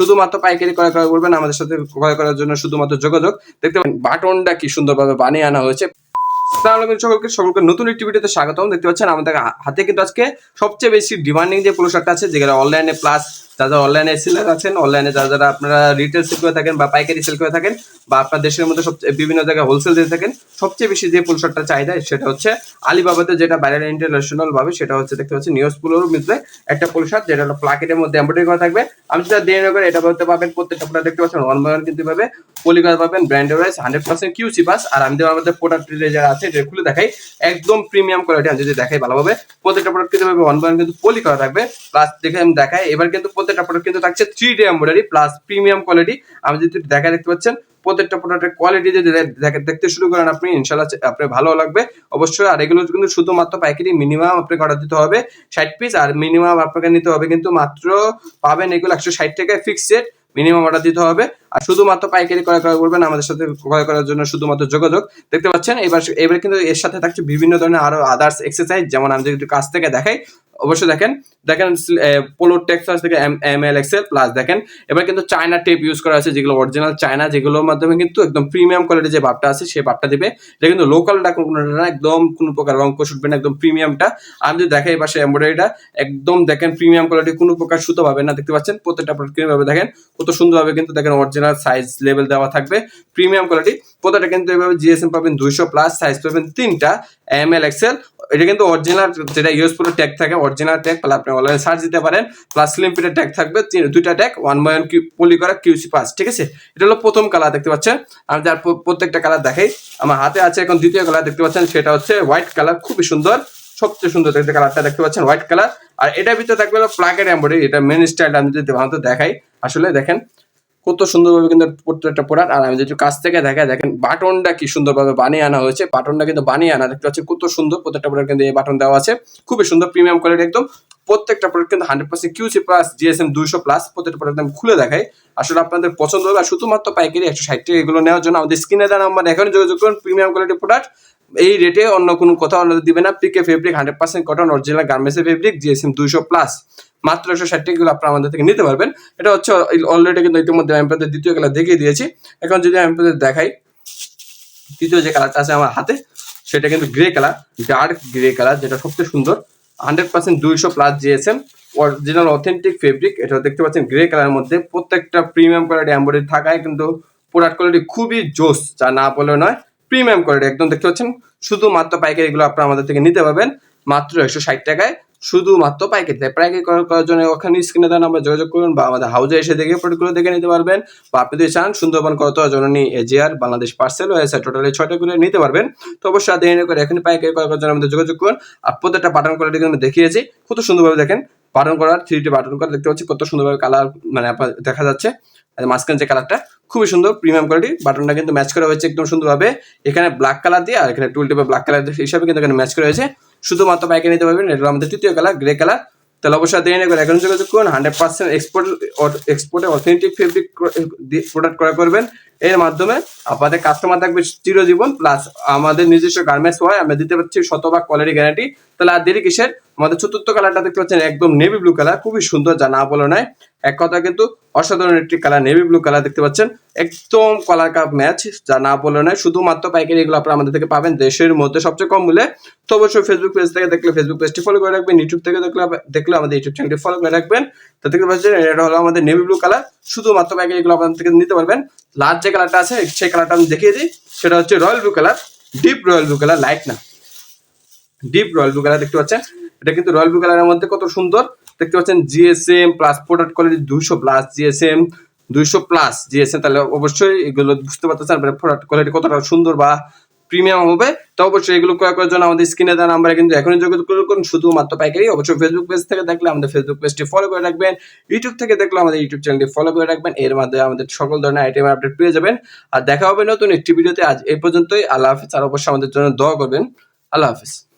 শুধুমাত্র পাইকারি ক্রয় করা করবেন আমাদের সাথে ক্রয় করার জন্য শুধুমাত্র যোগাযোগ। দেখতে পাবেন বাটনটা কি সুন্দরভাবে বানিয়ে আনা হয়েছে। সকলকে সকলকে নতুন একটি ভিডিওতে স্বাগতম। দেখতে পাচ্ছেন, আমাদের হাতে কিন্তু আজকে সবচেয়ে বেশি ডিমান্ডিং যে শার্টটা আছে, যেগুলো অনলাইনে প্লাস যারা অনলাইনে সেলার আছেন অনলাইনে যারা যারা আপনারা রিটেল সেল করে থাকেন বা পাইকারি সেল করে থাকেন বা আপনার দেশের মধ্যে সবচেয়ে বিভিন্ন জায়গায় হোলসেল দিয়ে থাকেন, সবচেয়ে বেশি যে পোলো শার্টটা চাহিদা, সেটা হচ্ছে আলিবাবাতে যেটা বাইরে ইন্টারন্যাশনাল ভাবে সেটা হচ্ছে দেখতে পাচ্ছি নিউজ পোলোর মধ্যে একটা পোলো যেটা হলো প্লাকেটের মধ্যে এমব্রয়ডারি করা থাকবে। আমি যেটা দিয়ে করে এটা বলতে পাবেন প্রত্যেকটা প্রোডাক্ট দেখতে পাচ্ছেন ওয়ান বাই কিন্তু পাবে। পলিকার পাবেন brand wise hundred percent QC pass আর আমি যদি মধ্যে প্রোডাক্ট যারা আছে এটা খুলে দেখাই, একদম প্রিমিয়াম কোয়ালিটি আমি যদি দেখাই ভালোভাবে, প্রত্যেকটা প্রোডাক্ট কিন্তু ওয়ান বাই কিন্তু পলি করা থাকবে। প্লাস দেখে আমি দেখাই, এবার কিন্তু প্রত্যেকটা প্রোডাক্ট কিন্তু থাকছে three D embroidery plus premium quality আমি যদি দেখা দেখতে পাচ্ছেন? প্রত্যেকটা প্রোডাক্টের কোয়ালিটি যদি দেখতে শুরু করেন আপনি ইনশাল্লাহ আপনার ভালো লাগবে। অবশ্যই আর এগুলো কিন্তু শুধুমাত্র পাইকারি মিনিমাম আপনাকে অর্ডার দিতে হবে। ষাট পিস আর মিনিমাম আপনাকে নিতে হবে কিন্তু মাত্র পাবেন এগুলো একশো ষাট টাকায় ফিক্সড মিনিমাম অর্ডার দিতে হবে। আর শুধুমাত্র পাইকারি ক্রয় ক্রয় করবেন আমাদের সাথে ক্রয় করার জন্য শুধুমাত্র যোগাযোগ। দেখতে পাচ্ছেন? এবার এবার কিন্তু এর সাথে থাকছে বিভিন্ন ধরনের আরও আদার্স এক্সারসাইজ যেমন আমি যদি কাছ থেকে দেখাই অবশ্যই দেখেন। দেখেন পোলো টেক্সাস থেকে এম এল এক্সেল প্লাস দেখেন। এবার কিন্তু চায়না টেপ ইউজ করা আছে, যেগুলো অরিজিনাল চায়না যেগুলোর মাধ্যমে কিন্তু একদম প্রিমিয়াম কোয়ালিটির যে ভাবটা আছে, সেই ভাবটা দিবে। এটা কিন্তু লোকালটা কোনো না একদম কোনো প্রকার রং কোষ উঠবে না, একদম প্রিমিয়ামটা আমি যদি দেখাই পাশে এমব্রয়ডারিটা একদম দেখেন প্রিমিয়াম কোয়ালিটি কোনো প্রকার সুতো পাবেন না, দেখতে পাচ্ছেন? প্রত্যেকটা প্রোডাক্ট দেখেন, কত সুন্দরভাবে কিন্তু দেখেন অরিজিনাল সাইজ লেভেল দেওয়া থাকবে প্রিমিয়াম কোয়ালিটি প্রত্যেকটা কিন্তু এভাবে জিএসএম পাবেন দুইশো প্লাস সাইজ পাবেন তিনটা এম এল এক্সেল এটা কিন্তু অরিজিনাল যেটা ইউএস পুরো ট্যাগ থাকে অরিজিনাল ট্যাগ তাহলে আপনি অনলাইনে সার্চ দিতে পারেন। প্লাস স্লিম ফিটের ট্যাগ থাকবে দুইটা tag one by one poly করা কিউসি পাস ঠিক আছে? এটা হলো প্রথম কালার দেখতে পাচ্ছেন? আমি যার প্রত্যেকটা কালার দেখাই, আমার হাতে আছে এখন দ্বিতীয় কালার দেখতে পাচ্ছেন? সেটা হচ্ছে হোয়াইট কালার খুবই সুন্দর, সবচেয়ে সুন্দর দেখতে কালারটা দেখতে পাচ্ছেন হোয়াইট কালার আর এটার ভিতরে থাকবে প্লাগের এম্বয়ডারি এটা মেন স্টাইল আমি যদি ভালো দেখাই, আসলে দেখেন কত সুন্দরভাবে কিন্তু প্রত্যেকটা প্রোডাক্ট আর আমি যদি কাছ থেকে দেখা দেখেন বাটনটা কি সুন্দরভাবে বানিয়ে আনা হয়েছে। বাটনটা কিন্তু বানিয়ে আনা, দেখতে পাচ্ছি কত সুন্দর প্রত্যেকটা প্রোডাক্ট কিন্তু এই বাটন দেওয়া আছে। খুবই সুন্দর প্রিমিয়াম কোয়ালিটি একদম। প্রত্যেকটা প্রোডাক্ট কিন্তু hundred percent QC plus GSM দুইশো প্লাস প্রত্যেকটা প্রোডাক্ট আমি খুলে দেখাই। আসলে আপনাদের পছন্দ হবে, আর শুধুমাত্র পাইকারি একশো ষাট টাকা এগুলো নেওয়ার জন্য আমাদের স্ক্রিনে দেওয়া নাম্বার এখন যোগাযোগ করুন প্রিমিয়াম কোয়ালিটি প্রোডাক্ট এই রেটে অন্য কোনো কোথাও অন্য দিবে না। PK fabric hundred percent cotton original গার্মেন্টসের ফেব্রিক জিএসএম দুইশো প্লাস মাত্র একশো ষাট টাকাগুলো আপনারা আমাদের থেকে নিতে পারবেন। এটা হচ্ছে অলরেডি কিন্তু ইতিমধ্যে আমি আপনাদের দ্বিতীয় কালার দেখিয়ে দিয়েছি। এখন যদি আমি আপনাদের দেখাই তৃতীয় যে কালারটা আছে আমার হাতে, সেটা কিন্তু grey colour dark grey colour যেটা সবচেয়ে সুন্দর। হান্ড্রেড পার্সেন্ট দুইশো plus GSM original authentic fabric এটা দেখতে পাচ্ছেন গ্রে কালারের মধ্যে। প্রত্যেকটা প্রিমিয়াম কোয়ালিটি এম্বয়ডারি থাকায় কিন্তু প্রোডাক্ট কোয়ালিটি খুবই জোস, যা না বলে নয় প্রিমিয়াম কোয়ালিটি একদম দেখতে পাচ্ছেন? শুধুমাত্র পাইকারি এগুলো আপনারা আমাদের থেকে নিতে পারবেন, মাত্র একশো ষাট টাকায়। শুধুমাত্র পাইকারি। তাই পাইকারি করার জন্য ওখানে স্ক্রিনে দেওয়া নাম্বার যোগাযোগ করুন বা আমাদের হাউজে এসে দেখে প্রোডাক্টগুলো দেখে নিতে পারবেন। বা আপনি যদি চান সুন্দরবন কত জননী, এজিআর, বাংলাদেশ পার্সেল হয়েছে টোটালি ছয়টা করে নিতে পারবেন। তো অবশ্যই দেরি করে এখানে পাইকারি করার জন্য আমাদের যোগাযোগ করুন। আর প্রত্যেকটা বাটন কোয়ালিটি আমি দেখিয়েছি। কত সুন্দরভাবে দেখেন। বাটন করার থ্রি ডি বাটন করা দেখতে পাচ্ছি কত সুন্দরভাবে কালার মানে দেখা যাচ্ছে। মাঝখানে যে কালারটা খুবই সুন্দর প্রিমিয়াম কোয়ালিটি বাটনটা কিন্তু ম্যাচ করা হয়েছে একদম সুন্দরভাবে। এখানে ব্ল্যাক কালার দিয়ে, আর এখানে টুল টেপে ব্ল্যাক কালার হিসাবে কিন্তু এখানে ম্যাচ করা হয়েছে। শুধুমাত্র বাইকে নিতে পারবেন, এটা আমাদের তৃতীয় কালার গ্রে কালার তাহলে অবশ্যই দেরি না করে এখন যোগাযোগ করুন হান্ড্রেড পার্সেন্ট এক্সপোর্ট এক্সপোর্টে অথেন্টিক ফেব্রিক প্রোডাক্ট করা করবেন। এর মাধ্যমে আপনাদের কাস্টমার থাকবে চিরজীবন প্লাস আমাদের নিজস্ব গার্মেন্টস হয়, আমরা দিতে পারছি শতভাগ কোয়ালিটি গ্যারান্টি তাহলে আর দেরি কিসের? আমাদের চতুর্থ কালারটা দেখতে পাচ্ছেন, একদম নেভি ব্লু কালার খুবই সুন্দর, যা না বলে নয়। এক কথা কিন্তু অসাধারণ একটি কালার নেভি ব্লু কালার দেখতে পাচ্ছেন। একদম কালার কাপ ম্যাচ যা না বলে নয়। শুধুমাত্র পাইকারি এগুলো আপনারা আমাদের থেকে পাবেন দেশের মধ্যে সবচেয়ে কম মূল্যে। তো অবশ্যই ফেসবুক পেজ থেকে দেখলে ফেসবুক পেজটি ফলো করে রাখবেন ইউটিউব থেকে দেখলে দেখলে আমাদের ইউটিউব চ্যানেলটি ফলো করে রাখবেন। তো দেখতে পাচ্ছেন, এটা হলো আমাদের নেভি ব্লু কালার শুধুমাত্র পাইকারি এগুলো আপনাদের থেকে নিতে পারবেন। লাস্ট যে কালারটা আছে, সেই কালারটা আমি দেখিয়ে দিই, সেটা হচ্ছে royal blue colour deep royal blue colour light না। ডিপ রয়্যাল ব্লু কালার দেখতে পাচ্ছেন এটা কিন্তু রয়্যাল ব্লু কালারের মধ্যে কত সুন্দর? দেখতে পাচ্ছেন জিএসএম প্লাস প্রোডাক্ট কোয়ালিটি দুইশো প্লাস জিএসএম দুইশো প্লাস জিএসএম তাহলে অবশ্যই এগুলো বুঝতে পারতেছেন প্রোডাক্ট কোয়ালিটি কতটা সুন্দর বা প্রিমিয়াম হবে। তো অবশ্যই এগুলো ক্রয় করার জন্য আমাদের স্ক্রিনে দেওয়া নাম্বারে কিন্তু এখনই যোগাযোগ করুন শুধুমাত্র পাইকারি, অবশ্যই ফেসবুক পেজ থেকে দেখলে আমাদের ফেসবুক পেজটি ফলো করে রাখবেন। ইউটিউব থেকে দেখলে আমাদের ইউটিউব চ্যানেলটি ফলো করে রাখবেন। এর মাধ্যমে আমাদের সকল ধরনের আইটেম আপডেট পেয়ে যাবেন। আর দেখা হবে নতুন একটি ভিডিওতে আজ এই পর্যন্তই। আল্লাহ হাফিজ। আর অবশ্যই আমাদের জন্য দোয়া করবেন। আল্লাহ হাফিজ।